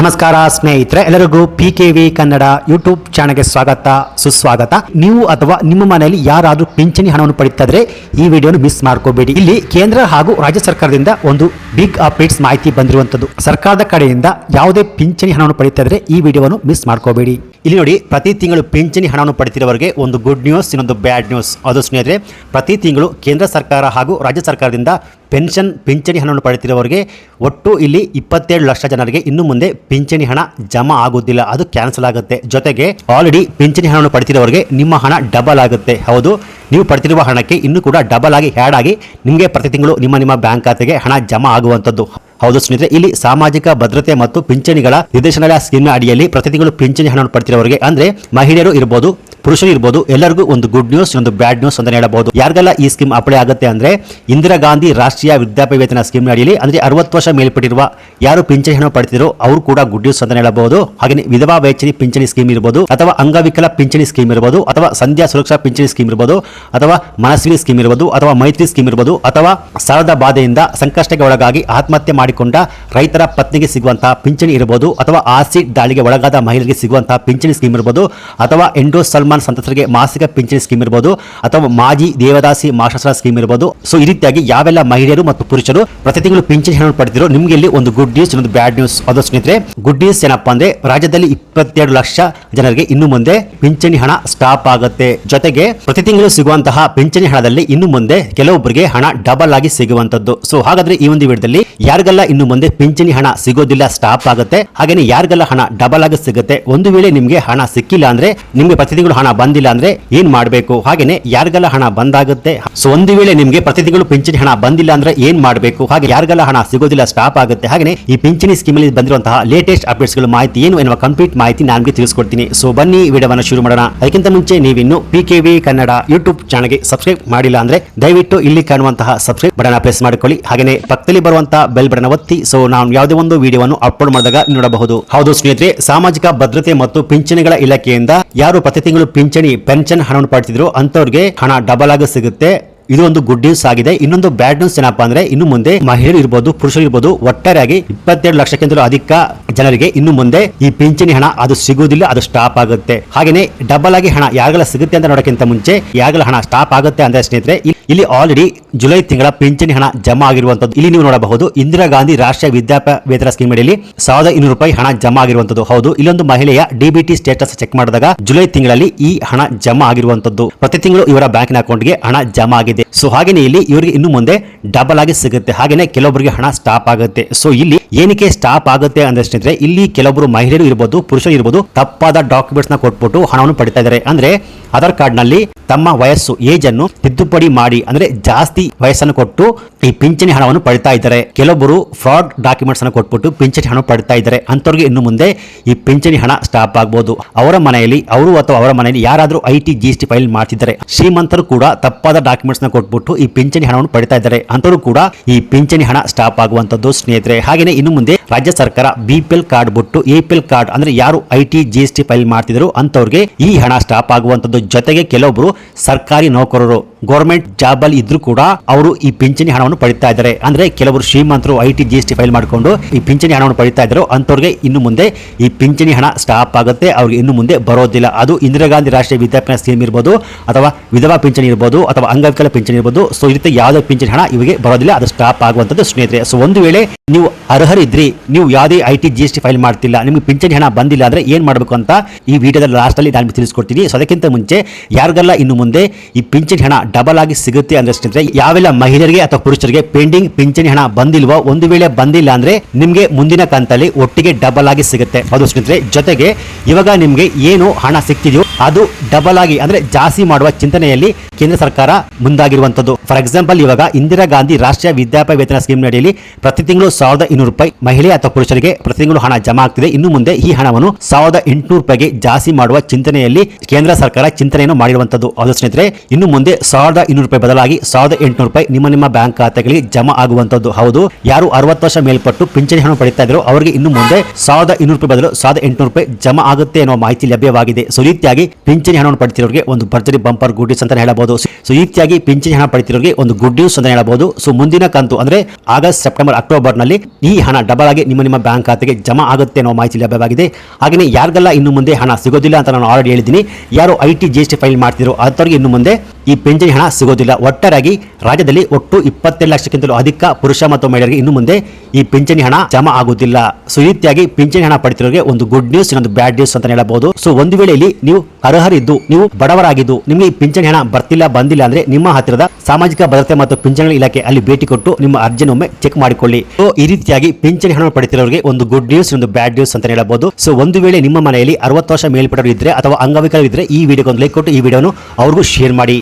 ನಮಸ್ಕಾರ ಸ್ನೇಹಿತರೆ, ಎಲ್ಲರಿಗೂ P K V Kannada YouTube ಚಾನಲ್ಗೆ ಸ್ವಾಗತ, ಸುಸ್ವಾಗತ. ನೀವು ಅಥವಾ ನಿಮ್ಮ ಮನೆಯಲ್ಲಿ ಯಾರಾದರೂ ಪಿಂಚಣಿ ಹಣವನ್ನು ಪಡೀತಾ ಇದ್ರೆ ಈ ವಿಡಿಯೋನು ಮಿಸ್ ಮಾಡ್ಕೋಬೇಡಿ. ಇಲ್ಲಿ ಕೇಂದ್ರ ಹಾಗೂ ರಾಜ್ಯ ಸರ್ಕಾರದಿಂದ ಒಂದು ಬಿಗ್ ಅಪ್ಡೇಟ್ಸ್ ಮಾಹಿತಿ ಬಂದಿರುವಂತದ್ದು ಸರ್ಕಾರದ ಕಡೆಯಿಂದ ಯಾವುದೇ ಪಿಂಚಣಿ ಹಣವನ್ನು ಪಡೀತಾ ಇದ್ರೆ ಈ ವಿಡಿಯೋವನ್ನು ಮಿಸ್ ಮಾಡ್ಕೋಬೇಡಿ. ಇಲ್ಲಿ ನೋಡಿ, ಪ್ರತಿ ತಿಂಗಳು ಪಿಂಚಣಿ ಹಣವನ್ನು ಪಡಿತಿರುವವರಿಗೆ ಒಂದು ಗುಡ್ ನ್ಯೂಸ್ ಇನ್ನೊಂದು ಬ್ಯಾಡ್ ನ್ಯೂಸ್ ಅದು ಸ್ನೇಹಿತರೆ, ಪ್ರತಿ ತಿಂಗಳು ಕೇಂದ್ರ ಸರ್ಕಾರ ಹಾಗೂ ರಾಜ್ಯ ಸರ್ಕಾರದಿಂದ ಪೆನ್ಷನ್, ಪಿಂಚಣಿ ಹಣವನ್ನು ಪಡೆಯುತ್ತಿರುವವರಿಗೆ ಒಟ್ಟು ಇಲ್ಲಿ ಇಪ್ಪತ್ತೇಳು ಲಕ್ಷ ಜನರಿಗೆ ಇನ್ನು ಮುಂದೆ ಪಿಂಚಣಿ ಹಣ ಜಮಾ ಆಗುವುದಿಲ್ಲ. ಅದು ಕ್ಯಾನ್ಸಲ್ ಆಗುತ್ತೆ. ಜೊತೆಗೆ ಆಲ್ರೆಡಿ ಪಿಂಚಣಿ ಹಣವನ್ನು ಪಡೆಯುತ್ತಿರುವವರಿಗೆ ನಿಮ್ಮ ಹಣ ಡಬಲ್ ಆಗುತ್ತೆ. ಹೌದು, ನೀವು ಪಡೆದಿರುವ ಹಣಕ್ಕೆ ಇನ್ನೂ ಕೂಡ ಡಬಲ್ ಆಗಿ ಹ್ಯಾಡ್ ಆಗಿ ನಿಮಗೆ ಪ್ರತಿ ತಿಂಗಳು ನಿಮ್ಮ ನಿಮ್ಮ ಬ್ಯಾಂಕ್ ಖಾತೆಗೆ ಹಣ ಜಮಾ ಆಗುವಂಥದ್ದು. ಹೌದು ಸ್ನೇಹಿತರೆ, ಇಲ್ಲಿ ಸಾಮಾಜಿಕ ಭದ್ರತೆ ಮತ್ತು ಪಿಂಚಣಿಗಳ ನಿರ್ದೇಶನಾಲಯ ಸ್ಕೀಮ್ನ ಅಡಿಯಲ್ಲಿ ಪ್ರತಿ ತಿಂಗಳು ಪಿಂಚಣಿ ಹಣವನ್ನು ಪಡೆದಿರುವವರಿಗೆ ಅಂದರೆ ಮಹಿಳೆಯರು ಇರ್ಬೋದು ಪುರುಷರು ಇರ್ಬೋದು, ಎಲ್ಲರಿಗೂ ಒಂದು ಗುಡ್ ನ್ಯೂಸ್ ಒಂದು ಬ್ಯಾಡ್ ನ್ಯೂಸ್ ಅಂತ ಹೇಳಬಹುದು. ಯಾರಿಗೆಲ್ಲ ಈ ಸ್ಕೀಮ್ ಅಪ್ಲೈ ಆಗುತ್ತೆ ಅಂದ್ರೆ, ಇಂದಿರಾ ಗಾಂಧಿ ರಾಷ್ಟ್ರೀಯ ವೃದ್ಧಾಪ್ಯ ವೇತನ ಸ್ಕೀಮ್ ಅಡಿಯಲ್ಲಿ ಅಂದ್ರೆ ಅರವತ್ತು ವರ್ಷ ಮೇಲ್ಪಟ್ಟಿರುವ ಯಾರು ಪಿಂಚಣಿ ಹಣ ಪಡೆದಿರೋ, ಅವರು ಕೂಡ ಗುಡ್ ನ್ಯೂಸ್ ಅಂತ ಹೇಳಬಹುದು. ಹಾಗೆ ವಿಧವಾ ವೇಚನಿ ಪಿಂಚಣಿ ಸ್ಕೀಮ್ ಇರಬಹುದು ಅಥವಾ ಅಂಗವಿಕಲ ಪಿಂಚಣಿ ಸ್ಕೀಮ್ ಇರಬಹುದು ಅಥವಾ ಸಂಧ್ಯಾ ಸುರಕ್ಷಾ ಪಿಂಚಣಿ ಸ್ಕೀಮ್ ಇರಬಹುದು ಅಥವಾ ಮನಸ್ವಿನಿ ಸ್ಕೀಮ್ ಇರಬಹುದು ಅಥವಾ ಮೈತ್ರಿ ಸ್ಕೀಮ್ ಇರಬಹುದು ಅಥವಾ ಸಾಲದ ಬಾಧೆಯಿಂದ ಸಂಕಷ್ಟಕ್ಕೆ ಒಳಗಾಗಿ ಆತ್ಮಹತ್ಯೆ ಮಾಡಿಕೊಂಡ ರೈತರ ಪತ್ನಿಗೆ ಸಿಗುವಂತಹ ಪಿಂಚಣಿ ಇರಬಹುದು ಅಥವಾ ಆಸಿಡ್ ದಾಳಿಗೆ ಒಳಗಾದ ಮಹಿಳೆಗೆ ಸಿಗುವಂತಹ ಪಿಂಚಣಿ ಸ್ಕೀಮ್ ಇರಬಹುದು ಅಥವಾ ಎಂಡೋ ಸಲ್ಮಾನ್ ಸಂತಸರಿಗೆ ಮಾಸಿಕ ಪಿಂಚಣಿ ಸ್ಕೀಮ್ ಇರಬಹುದು ಅಥವಾ ಮಾಜಿ ದೇವದಾಸಿ ಮಾಶಾಸ್ತ್ರ ಸ್ಕೀಮ್ ಇರಬಹುದು ಸೊ ಈ ರೀತಿಯಾಗಿ ಯಾವೆಲ್ಲ ಮಹಿಳೆಯರು ಮತ್ತು ಪುರುಷರು ಪ್ರತಿ ತಿಂಗಳು ಪಿಂಚಣಿ ಹಣ ಪಡೆದಿರೋ ನಿಮಗೆ ಇಲ್ಲಿ ಒಂದು ಗುಡ್ ನ್ಯೂಸ್ ಇನ್ನೊಂದು ಬ್ಯಾಡ್ ನ್ಯೂಸ್ ಅದು ಸ್ನೇಹಿತರೆ. ಗುಡ್ ನ್ಯೂಸ್ ಏನಪ್ಪಾ ಅಂದ್ರೆ ರಾಜ್ಯದಲ್ಲಿ ಇಪ್ಪತ್ತೆರಡು ಲಕ್ಷ ಜನರಿಗೆ ಇನ್ನು ಮುಂದೆ ಪಿಂಚಣಿ ಹಣ ಸ್ಟಾಪ್ ಆಗುತ್ತೆ. ಜೊತೆಗೆ ಪ್ರತಿ ತಿಂಗಳು ಸಿಗುವಂತಹ ಪಿಂಚಣಿ ಹಣದಲ್ಲಿ ಇನ್ನು ಮುಂದೆ ಕೆಲವೊಬ್ಬರಿಗೆ ಹಣ ಡಬಲ್ ಆಗಿ ಸಿಗುವಂತದ್ದು ಸೊ ಹಾಗಾದ್ರೆ ಈ ಒಂದು ವಿಡಿಯೋದಲ್ಲಿ ಯಾರಿಗೆಲ್ಲ ಇನ್ನು ಮುಂದೆ ಪಿಂಚಣಿ ಹಣ ಸಿಗೋದಿಲ್ಲ ಸ್ಟಾಪ್ ಆಗುತ್ತೆ, ಹಾಗೇನೆ ಯಾರಿಗೆಲ್ಲ ಹಣ ಡಬಲ್ ಆಗಿ ಸಿಗುತ್ತೆ, ಒಂದು ವೇಳೆ ನಿಮಗೆ ಹಣ ಸಿಕ್ಕಿಲ್ಲ ಅಂದ್ರೆ ನಿಮಗೆ ಪ್ರತಿ ತಿಂಗಳು ಹಣ ಬಂದಿಲ್ಲ ಅಂದ್ರೆ ಏನ್ ಮಾಡಬೇಕು? ಹಾಗೇನೆ ಯಾರಿಗೆಲ್ಲ ಹಣ ಬಂದಾಗುತ್ತೆ? ಸೊ ಒಂದು ವೇಳೆ ನಿಮಗೆ ಪ್ರತಿ ತಿಂಗಳು ಪಿಂಚಣಿ ಹಣ ಬಂದಿಲ್ಲ ಅಂದ್ರೆ ಏನ್ ಮಾಡಬೇಕು? ಹಾಗೆ ಯಾರಿಗೆಲ್ಲ ಹಣ ಸಿಗೋದಿಲ್ಲ ಸ್ಟಾಪ್ ಆಗುತ್ತೆ. ಹಾಗೆ ಈ ಪಿಂಚಣಿ ಸ್ಕೀಮ್ ಅಲ್ಲಿ ಬಂದಿರುವಂತಹ ಲೇಟೆಸ್ಟ್ ಅಪ್ಡೇಟ್ಸ್ಗಳು ಮಾಹಿತಿ ಏನು ಎನ್ನುವ ಕಂಪ್ಲೀಟ್ ಮಾಹಿತಿ ನಾನು ತಿಳಿಸ್ಕೊಡ್ತೀನಿ. ಸೊ ಬನ್ನಿ ವಿಡಿಯೋವನ್ನು ಶುರು ಮಾಡೋಣ. ಅದಕ್ಕಿಂತ ಮುಂಚೆ ನೀವಿನ್ನು P K V Kannada YouTube ಚಾನಲ್ಗೆ ಸಬ್ಸ್ಕ್ರೈಬ್ ಮಾಡಿಲ್ಲ ಅಂದ್ರೆ ದಯವಿಟ್ಟು ಇಲ್ಲಿ ಕಾಣುವಂತಹ ಸಬ್ಸ್ಕ್ರೈಬ್ ಬಟನ್ ಪ್ರೆಸ್ ಮಾಡಿಕೊಳ್ಳಿ. ಹಾಗೆ ಪಕ್ಕದಲ್ಲಿ ಬರುವಂತಹ ಬೆಲ್ ಬಟನ್ ಒತ್ತಿ. ಸೊ ನಾವು ಯಾವುದೇ ಒಂದು ವಿಡಿಯೋವನ್ನು ಅಪ್ಲೋಡ್ ಮಾಡಿದಾಗ ನೋಡಬಹುದು. ಹೌದು ಸ್ನೇಹಿತರೆ, ಸಾಮಾಜಿಕ ಭದ್ರತೆ ಮತ್ತು ಪಿಂಚಣಿಗಳ ಇಲಾಖೆಯಿಂದ ಯಾರು ಪ್ರತಿ ತಿಂಗಳು ಪಿಂಚಣಿ, ಪೆನ್ಷನ್ ಹಣವನ್ನು ಪಡ್ತಿದ್ರು ಅಂತವ್ರಿಗೆ ಹಣ ಡಬಲ್ ಆಗಿ ಸಿಗುತ್ತೆ. ಇದು ಒಂದು ಗುಡ್ ನ್ಯೂಸ್ ಆಗಿದೆ. ಇನ್ನೊಂದು ಬ್ಯಾಡ್ ನ್ಯೂಸ್ ಏನಪ್ಪಾ ಅಂದ್ರೆ, ಇನ್ನು ಮುಂದೆ ಮಹಿಳೆಯರು ಇರ್ಬೋದು, ಪುರುಷರು ಇರ್ಬೋದು, ಒಟ್ಟಾರೆಯಾಗಿ ಇಪ್ಪತ್ತೆರಡು ಲಕ್ಷಕ್ಕಿಂತಲೂ ಅಧಿಕ ಜನರಿಗೆ ಇನ್ನು ಮುಂದೆ ಈ ಪಿಂಚಣಿ ಹಣ ಅದು ಸಿಗುವುದಿಲ್ಲ, ಅದು ಸ್ಟಾಪ್ ಆಗುತ್ತೆ. ಹಾಗೆಯೇ ಡಬಲ್ ಆಗಿ ಹಣ ಯಾರಿಗೆಲ್ಲ ಸಿಗುತ್ತೆ ಅಂತ ನೋಡೋಕ್ಕಿಂತ ಮುಂಚೆ, ಯಾರಿಗೆಲ್ಲ ಹಣ ಸ್ಟಾಪ್ ಆಗುತ್ತೆ ಅಂದ್ರೆ ಸ್ನೇಹಿತರೆ ಇಲ್ಲಿ ಆಲ್ರೆಡಿ ಜುಲೈ ತಿಂಗಳ ಪಿಂಚಣಿ ಹಣ ಜಮಾ ಆಗಿರುವಂತದ್ದು. ಇಲ್ಲಿ ನೀವು ನೋಡಬಹುದು, ಇಂದಿರಾ ಗಾಂಧಿ ರಾಷ್ಟ್ರೀಯ ವಿದ್ಯಾಭ್ಯಾಸ ವೇತನ ಸ್ಕೀಮ್ ಅಡಿಯಲ್ಲಿ ಸಾವಿರದ ಇನ್ನೂರು ರೂಪಾಯಿ ಹಣ ಜಮಾ ಆಗಿರುವಂತದ್ದು. ಹೌದು, ಇಲ್ಲೊಂದು ಮಹಿಳೆಯ ಡಿಬಿಟಿ ಸ್ಟೇಟಸ್ ಚೆಕ್ ಮಾಡಿದಾಗ ಜುಲೈ ತಿಂಗಳಲ್ಲಿ ಈ ಹಣ ಜಮಾ ಆಗಿರುವಂತದ್ದು. ಪ್ರತಿ ತಿಂಗಳು ಇವರ ಬ್ಯಾಂಕಿನ ಅಕೌಂಟ್ಗೆ ಹಣ ಜಮಾ ಆಗಿದೆ. ಸೊ ಹಾಗೆಯೇ ಇಲ್ಲಿ ಇವರಿಗೆ ಇನ್ನು ಮುಂದೆ ಡಬಲ್ ಆಗಿ ಸಿಗುತ್ತೆ. ಹಾಗೆಯೇ ಕೆಲವೊಬ್ಬರಿಗೆ ಹಣ ಸ್ಟಾಪ್ ಆಗುತ್ತೆ. ಸೊ, ಇಲ್ಲಿ ಏನಕ್ಕೆ ಸ್ಟಾಪ್ ಆಗುತ್ತೆ ಅಂದ್ರೆ ಸ್ನೇಹಿತರೆ, ಇಲ್ಲಿ ಕೆಲವೊಬ್ಬರು ಮಹಿಳೆಯರು ಇರಬಹುದು ಪುರುಷರು ಇರಬಹುದು ತಪ್ಪಾದ ಡಾಕ್ಯುಮೆಂಟ್ಸ್ನ ಕೊಟ್ಬಿಟ್ಟು ಹಣವನ್ನು ಪಡಿತಾ ಇದ್ದಾರೆ. ಅಂದ್ರೆ ಆಧಾರ್ ಕಾರ್ಡ್ನಲ್ಲಿ ತಮ್ಮ ವಯಸ್ಸು, ಏಜ್ ಅನ್ನು ತಿದ್ದುಪಡಿ ಮಾಡಿ, ಅಂದ್ರೆ ಜಾಸ್ತಿ ವಯಸ್ಸನ್ನು ಕೊಟ್ಟು ಈ ಪಿಂಚಣಿ ಹಣವನ್ನು ಪಡಿತಾ ಇದ್ದಾರೆ. ಕೆಲವೊಬ್ಬರು ಫ್ರಾಡ್ ಡಾಕ್ಯುಮೆಂಟ್ಸ್ ಅನ್ನು ಕೊಟ್ಬಿಟ್ಟು ಪಿಂಚಣಿ ಹಣ ಪಡಿತಾ ಇದ್ದಾರೆ. ಅಂತವ್ರಿಗೆ ಇನ್ನು ಮುಂದೆ ಈ ಪಿಂಚಣಿ ಹಣ ಸ್ಟಾಪ್ ಆಗಬಹುದು ಅವರ ಮನೆಯಲ್ಲಿ, ಅವರು ಅಥವಾ ಅವರ ಮನೆಯಲ್ಲಿ ಯಾರಾದರೂ ಐ ಟಿ, ಜಿ ಫೈಲ್ ಮಾಡ್ತಿದ್ದಾರೆ. ಶ್ರೀಮಂತರು ಕೂಡ ತಪ್ಪಾದ ಡಾಕ್ಯುಮೆಂಟ್ಸ್ನ ಕೊಟ್ಬಿಟ್ಟು ಈ ಪಿಂಚಣಿ ಹಣವನ್ನು ಪಡಿತಾ ಇದ್ದಾರೆ. ಅಂತವರು ಕೂಡ ಈ ಪಿಂಚಣಿ ಹಣ ಸ್ಟಾಪ್ ಆಗುವಂತದ್ದು ಸ್ನೇಹಿತರೆ. ಹಾಗೆಯೇ ಇನ್ನು ಮುಂದೆ ರಾಜ್ಯ ಸರ್ಕಾರ ಬಿ ಪಿ ಎಲ್ ಕಾರ್ಡ್ ಬಿಟ್ಟು ಎ ಪಿ ಎಲ್ ಕಾರ್ಡ್, ಅಂದ್ರೆ ಯಾರು I T, G T file ಮಾಡ್ತಿದ್ರು ಅಂತವ್ರಿಗೆ ಈ ಹಣ ಸ್ಟಾಪ್ ಆಗುವಂತದ್ದು ಜೊತೆಗೆ ಕೆಲವೊಬ್ಬರು ಸರ್ಕಾರಿ ನೌಕರರು. ಗೌರ್ಮೆಂಟ್ ಜಾಬ್ ಅಲ್ಲಿ ಇದ್ರು ಕೂಡ ಅವರು ಈ ಪಿಂಚಣಿ ಹಣವನ್ನು ಪಡಿತಾ ಇದ್ದಾರೆ. ಅಂದ್ರೆ ಕೆಲವರು ಶ್ರೀಮಂತರು ಐ ಟಿ ಫೈಲ್ ಮಾಡಿಕೊಂಡು ಈ ಪಿಂಚಣಿ ಹಣವನ್ನು ಪಡಿತಾ ಇದ್ರು ಅಂತವ್ರಿಗೆ ಇನ್ನು ಮುಂದೆ ಈ ಪಿಂಚಣಿ ಹಣ ಸ್ಟಾಪ್ ಆಗುತ್ತೆ, ಅವ್ರಿಗೆ ಇನ್ನು ಮುಂದೆ ಬರೋದಿಲ್ಲ. ಅದು ಇಂದಿರಾ ಗಾಂಧಿ ರಾಷ್ಟ್ರೀಯ ವಿದ್ಯಾಭ್ಯಾಸ ಸ್ಕೀಮ್ ಇರ್ಬೋದು ಅಥವಾ ವಿಧವಾ ಪಿಂಚಣಿ ಇರ್ಬೋದು ಅಥವಾ ಅಂಗವಿಕಲ ಪಿಂಚಣಿ ಇರ್ಬೋದು. ಸೊ ಈ ಯಾವುದೇ ಪಿಂಚಣಿ ಹಣ ಇವರಿಗೆ ಬರೋದಿಲ್ಲ, ಅದು ಸ್ಟಾಪ್ ಆಗುವಂತದ್ದು ಸ್ನೇಹಿತರೆ. ಸೊ ಒಂದು ವೇಳೆ ನೀವು ಅರ್ಹರಿದ್ರಿ, ನೀವು ಯಾವುದೇ ಐ ಟಿ ಜಿ ಫೈಲ್ ಮಾಡ್ತಿಲ್ಲ, ನಿಮಗೆ ಪಿಂಚಣಿ ಹಣ ಬಂದಿಲ್ಲ ಅಂದ್ರೆ ಏನ್ ಮಾಡಬೇಕು ಅಂತ ಈ ವಿಡಿಯೋದ ಲಾಸ್ಟ್ ಅಲ್ಲಿ ನಾನು ತಿಳಿಸ್ಕೊಡ್ತೀನಿ. ಸೊ ಅದಕ್ಕಿಂತ ಮುಂಚೆ ಯಾರಿಗೆಲ್ಲ ಇನ್ನು ಮುಂದೆ ಈ ಪಿಂಚಣಿ ಹಣ ಡಬಲ್ ಆಗಿ ಸಿಗುತ್ತೆ ಅಂದ್ರೆ ಸ್ನೇಹಿತರೆ, ಯಾವೆಲ್ಲ ಮಹಿಳೆಯರಿಗೆ ಅಥವಾ ಪುರುಷರಿಗೆ ಪೆಂಡಿಂಗ್, ಪಿಂಚಣಿ ಹಣ ಬಂದಿಲ್ವೋ, ಒಂದು ವೇಳೆ ಬಂದಿಲ್ಲ ಅಂದ್ರೆ ನಿಮ್ಗೆ ಮುಂದಿನ ಕಂತಲ್ಲಿ ಒಟ್ಟಿಗೆ ಡಬಲ್ ಆಗಿ ಸಿಗುತ್ತೆ. ಅದು ಸ್ನೇಹಿತರೆ, ಜೊತೆಗೆ ಇವಾಗ ನಿಮ್ಗೆ ಏನು ಹಣ ಸಿಕ್ತಿದೆಯೋ ಅದು ಡಬಲ್ ಆಗಿ ಅಂದ್ರೆ ಜಾಸ್ತಿ ಮಾಡುವ ಚಿಂತನೆಯಲ್ಲಿ ಕೇಂದ್ರ ಸರ್ಕಾರ ಮುಂದಾಗಿರುವಂತದ್ದು ಫಾರ್ ಎಕ್ಸಾಂಪಲ್ ಇವಾಗ ಇಂದಿರಾ ಗಾಂಧಿ ರಾಷ್ಟ್ರೀಯ ವಿದ್ಯಾಭ್ಯಾಸ ವೇತನ ಸ್ಕೀಮ್ ನಡೆಯಲ್ಲಿ ಪ್ರತಿ ತಿಂಗಳು ಸಾವಿರದ ಇನ್ನೂರು ರೂಪಾಯಿ ಮಹಿಳೆ ಅಥವಾ ಪುರುಷರಿಗೆ ಪ್ರತಿ ತಿಂಗಳು ಹಣ ಜಮಾ ಆಗ್ತಿದೆ. ಇನ್ನು ಮುಂದೆ ಈ ಹಣವನ್ನು ಸಾವಿರದ ಎಂಟುನೂರು ರೂಪಾಯಿಗೆ ಜಾಸ್ತಿ ಮಾಡುವ ಚಿಂತನೆಯಲ್ಲಿ ಕೇಂದ್ರ ಸರ್ಕಾರ ಚಿಂತನೆಯನ್ನು ಮಾಡಿರುವಂತದ್ದು ಹೌದು ಸ್ನೇಹಿತರೆ, ಇನ್ನು ಮುಂದೆ ಸಾವಿರದ ಇನ್ನೂರು ರೂಪಾಯಿ ಬದಲಾಗಿ ಸಾವಿರದ ಎಂಟುನೂರು ರೂಪಾಯಿ ನಿಮ್ಮ ನಿಮ್ಮ ಬ್ಯಾಂಕ್ ಖಾತೆಗಳಿಗೆ ಜಮಾ ಆಗುವಂತದ್ದು ಹೌದು, ಯಾರು ಅರವತ್ತು ವರ್ಷ ಮೇಲ್ಪಟ್ಟು ಪಿಂಚಣಿ ಹಣ ಪಡಿತಾ ಇದ್ರು ಅವರಿಗೆ ಇನ್ನು ಮುಂದೆ ಸಾವಿರದ ಇನ್ನೂರು ರೂಪಾಯಿ ಬದಲು ಸಾವಿರದ ಎಂಟುನೂರು ರೂಪಾಯಿ ಜಮಾ ಆಗುತ್ತೆ ಅನ್ನೋ ಮಾಹಿತಿ ಲಭ್ಯವಾಗಿದೆ. ಸೊ ರೀತಿಯಾಗಿ ಪಿಂಚಣಿ ಹಣವನ್ನು ಪಡೆದಿರೋರಿಗೆ ಒಂದು ಭರ್ಜರಿ ಬಂಪರ್ ಗುಡ್ ನ್ಯೂಸ್ ಅಂತ ಹೇಳಬಹುದು. ಸೊ ಈ ರೀತಿಯಾಗಿ ಪಿಂಚಣಿ ಹಣ ಪಡೆದಿರೋರಿಗೆ ಒಂದು ಗುಡ್ ನ್ಯೂಸ್ ಅಂತ ಹೇಳಬಹುದು. ಸೊ ಮುಂದಿನ ಕಂತು ಅಂದ್ರೆ ಆಗಸ್ಟ್, ಸೆಪ್ಟೆಂಬರ್ ಅಕ್ಟೋಬರ್ನಲ್ಲಿ ಈ ಹಣ ಡಬಲ್ ಆಗಿ ನಿಮ್ಮ ನಿಮ್ಮ ಬ್ಯಾಂಕ್ ಖಾತೆಗೆ ಜಮಾ ಆಗುತ್ತೆ ಅನ್ನೋ ಮಾಹಿತಿ ಲಭ್ಯವಾಗಿದೆ. ಹಾಗೆಯೇ ಯಾರಿಗೆಲ್ಲ ಇನ್ನು ಮುಂದೆ ಹಣ ಸಿಗೋದಿಲ್ಲ ಅಂತ ನಾನು ಆಲ್ರೆಡಿ ಹೇಳಿದ್ದೀನಿ. ಯಾರು I T G S T file ಮಾಡ್ತಿರೋ ಅಂಥವ್ರಿಗೆ ಇನ್ನು ಮುಂದೆ ಈ ಪಿಂಚಣಿ ಹಣ ಸಿಗೋದಿಲ್ಲ. ಒಟ್ಟಾರಾಗಿ ರಾಜ್ಯದಲ್ಲಿ ಒಟ್ಟು ಇಪ್ಪತ್ತೆರಡು ಲಕ್ಷಕ್ಕಿಂತಲೂ ಅಧಿಕ ಪುರುಷ ಮತ್ತು ಮಹಿಳೆಯರಿಗೆ ಇನ್ನು ಮುಂದೆ ಈ ಪಿಂಚಣಿ ಹಣ ಜಮಾ ಆಗುವುದಿಲ್ಲ. ಸೊ ಈ ರೀತಿಯಾಗಿ ಪಿಂಚಣಿ ಹಣ ಪಡೆದಿರೋರಿಗೆ ಒಂದು ಗುಡ್ ನ್ಯೂಸ್ ಇನ್ನೊಂದು ಬ್ಯಾಡ್ ನ್ಯೂಸ್ ಅಂತ ಹೇಳಬಹುದು. ಸೊ ಒಂದು ವೇಳೆಯಲ್ಲಿ ನೀವು ಅರ್ಹರಿದ್ದು, ನೀವು ಬಡವರಾಗಿದ್ದು, ನಿಮಗೆ ಈ ಪಿಂಚಣಿ ಹಣ ಬರ್ತಿಲ್ಲ, ಬಂದಿಲ್ಲ ಅಂದ್ರೆ ನಿಮ್ಮ ಹತ್ತಿರದ ಸಾಮಾಜಿಕ ಭದ್ರತೆ ಮತ್ತು ಪಿಂಚಣಿ ಇಲಾಖೆ ಅಲ್ಲಿ ಭೇಟಿ ಕೊಟ್ಟು ನಿಮ್ಮ ಅರ್ಜಿಯನ್ನು ಒಮ್ಮೆ ಚೆಕ್ ಮಾಡಿಕೊಳ್ಳಿ. ಸೊ ಈ ರೀತಿಯಾಗಿ ಪಿಂಚಣಿ ಹಣ ಪಡೆದಿರೋರಿಗೆ ಒಂದು ಗುಡ್ ನ್ಯೂಸ್ ಒಂದು ಬ್ಯಾಡ್ ನ್ಯೂಸ್ ಅಂತ ಹೇಳಬಹುದು. ಸೊ ಒಂದು ವೇಳೆ ನಿಮ್ಮ ಮನೆಯಲ್ಲಿ ಅರವತ್ತು ವರ್ಷ ಮೇಲ್ಪಟ್ಟವರು ಇದ್ರೆ ಅಥವಾ ಅಂಗವಿಕಲರು ಇದ್ರೆ ಈ ವಿಡಿಯೋಗೆ ಒಂದು ಲೈಕ್ ಕೊಟ್ಟು ಈ ವಿಡಿಯೋನು ಅವ್ರಿಗೂ ಶೇರ್ ಮಾಡಿ.